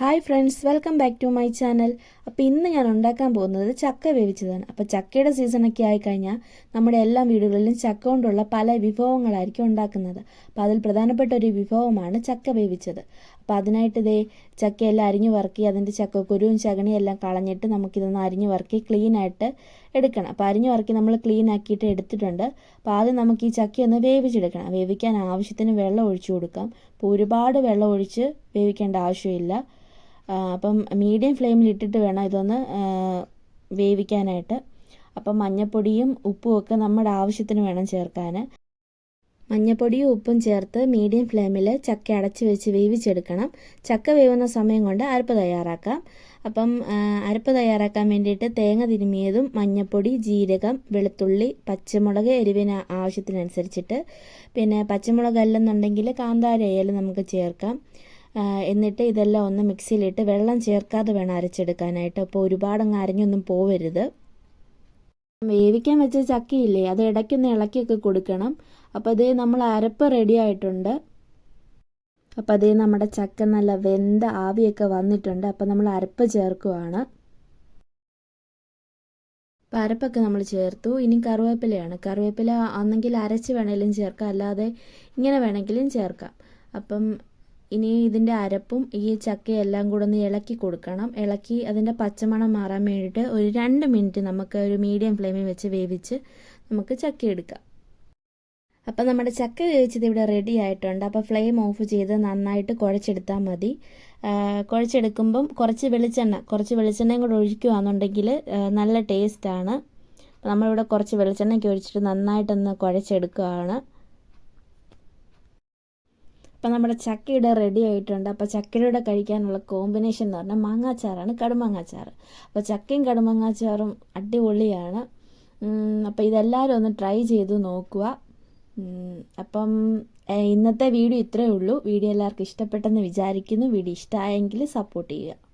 Hi friends welcome back to my channel അപ്പോൾ ഇന്ന് ഞാൻ ഉണ്ടാക്കാൻ പോകുന്നത് ചക്ക വേവിച്ചതാണ്. അപ്പോൾ ചക്കയുടെ സീസണൊക്കെ ആയിക്കഴിഞ്ഞാൽ നമ്മുടെ എല്ലാ വീടുകളിലും ചക്ക കൊണ്ടുള്ള പല വിഭവങ്ങളായിരിക്കും ഉണ്ടാക്കുന്നത്. അപ്പോൾ അതിൽ പ്രധാനപ്പെട്ട ഒരു വിഭവമാണ് ചക്ക വേവിച്ചത്. അപ്പോൾ അതിനായിട്ട് ഇതേ ചക്കയെല്ലാം അരിഞ്ഞു വറുക്കി അതിന്റെ ചക്കക്കുരുവും ചകണിയും എല്ലാം കളഞ്ഞിട്ട് നമുക്കിതൊന്ന് അരിഞ്ഞു വറുക്കി ക്ലീനായിട്ട് എടുക്കണം. അപ്പോൾ അരിഞ്ഞു വറുക്കി നമ്മൾ ക്ലീൻ ആക്കിയിട്ട് എടുത്തിട്ടുണ്ട്. അപ്പോൾ ആദ്യം നമുക്ക് ഈ ചക്കയൊന്ന് വേവിച്ചെടുക്കണം. വേവിക്കാൻ ആവശ്യത്തിന് വെള്ളം ഒഴിച്ചു കൊടുക്കാം. അപ്പോൾ ഒരുപാട് വെള്ളം ഒഴിച്ച് വേവിക്കേണ്ട ആവശ്യമില്ല. അപ്പം മീഡിയം ഫ്ലെയിമിൽ ഇട്ടിട്ട് വേണം ഇതൊന്ന് വേവിക്കാനായിട്ട്. അപ്പം മഞ്ഞപ്പൊടിയും ഉപ്പും ഒക്കെ നമ്മുടെ ആവശ്യത്തിന് വേണം ചേർക്കാൻ മഞ്ഞപ്പൊടിയും ഉപ്പും ചേർത്ത് മീഡിയം ഫ്ലെയിമിൽ ചക്ക അടച്ച് വെച്ച് വേവിച്ചെടുക്കണം. ചക്ക വേവുന്ന സമയം കൊണ്ട് അരപ്പ് തയ്യാറാക്കാം. അപ്പം അരപ്പ് തയ്യാറാക്കാൻ വേണ്ടിയിട്ട് തേങ്ങ തിരുമിയതും മഞ്ഞപ്പൊടി ജീരകം വെളുത്തുള്ളി പച്ചമുളക് എരിവിന് ആവശ്യത്തിനനുസരിച്ചിട്ട്. പിന്നെ പച്ചമുളക് അല്ലെന്നുണ്ടെങ്കിൽ കാന്താരി നമുക്ക് ചേർക്കാം. എന്നിട്ട് ഇതെല്ലാം ഒന്ന് മിക്സിയിലിട്ട് വെള്ളം ചേർക്കാതെ വേണം അരച്ചെടുക്കാനായിട്ട്. അപ്പോൾ ഒരുപാടങ്ങ് അരഞ്ഞൊന്നും പോവരുത്. വേവിക്കാൻ വെച്ച ചക്കയില്ലേ അത് ഇടയ്ക്കൊന്ന് ഇളക്കിയൊക്കെ കൊടുക്കണം. അപ്പോൾ അതേ നമ്മൾ അരപ്പ് റെഡി ആയിട്ടുണ്ട്. അപ്പോൾ അതേ നമ്മുടെ ചക്ക നല്ല വെന്ത ആവിയൊക്കെ വന്നിട്ടുണ്ട്. അപ്പോൾ നമ്മൾ അരപ്പ് ചേർക്കുവാണ്. അരപ്പൊക്കെ നമ്മൾ ചേർത്തു. ഇനി കറിവേപ്പിലയാണ്. കറിവേപ്പില ഒന്നെങ്കിൽ അരച്ച് വേണമെങ്കിലും ചേർക്കാം. അല്ലാതെ ഇങ്ങനെ വേണമെങ്കിലും ചേർക്കാം. അപ്പം ഇനി ഇതിന്റെ അരപ്പും ഈ ചക്കയെല്ലാം കൂടെ ഒന്ന് ഇളക്കി കൊടുക്കണം. ഇളക്കി അതിന്റെ പച്ചമണം മാറാൻ വേണ്ടിയിട്ട് ഒരു രണ്ട് മിനിറ്റ് നമുക്ക് ഒരു മീഡിയം ഫ്ലെയിമിൽ വെച്ച് വേവിച്ച് നമുക്ക് ചക്ക എടുക്കാം. അപ്പോൾ നമ്മുടെ ചക്ക വേവിച്ചത് ഇവിടെ റെഡി ആയിട്ടുണ്ട്. അപ്പോൾ ഫ്ലെയിം ഓഫ് ചെയ്ത് നന്നായിട്ട് കുഴച്ചെടുത്താൽ മതി. കുഴച്ചെടുക്കുമ്പം കുറച്ച് വെളിച്ചെണ്ണ കുറച്ച് വെളിച്ചെണ്ണയും കൂടെ ഒഴിക്കുകയാണെന്നുണ്ടെങ്കിൽ നല്ല ടേസ്റ്റാണ് നമ്മളിവിടെ കുറച്ച് വെളിച്ചെണ്ണയൊക്കെ ഒഴിച്ചിട്ട് നന്നായിട്ടൊന്ന് കുഴച്ചെടുക്കുകയാണ്. അപ്പം നമ്മുടെ ചക്കയുടെ റെഡി ആയിട്ടുണ്ട്. അപ്പോൾ ചക്കയുടെ കഴിക്കാനുള്ള കോമ്പിനേഷൻ എന്ന് പറഞ്ഞാൽ മാങ്ങാച്ചാറാണ് കടുമാങ്ങാച്ചാറ് അപ്പോൾ ചക്കയും കടുമാങ്ങാച്ചാറും അടിപൊളിയാണ്. അപ്പോൾ ഇതെല്ലാവരും ഒന്ന് ട്രൈ ചെയ്ത് നോക്കുക. അപ്പം ഇന്നത്തെ വീഡിയോ ഇത്രയേ ഉള്ളൂ. വീഡിയോ എല്ലാവർക്കും ഇഷ്ടപ്പെട്ടെന്ന് വിചാരിക്കുന്നു. വീഡിയോ ഇഷ്ടമായെങ്കിൽ സപ്പോർട്ട് ചെയ്യുക.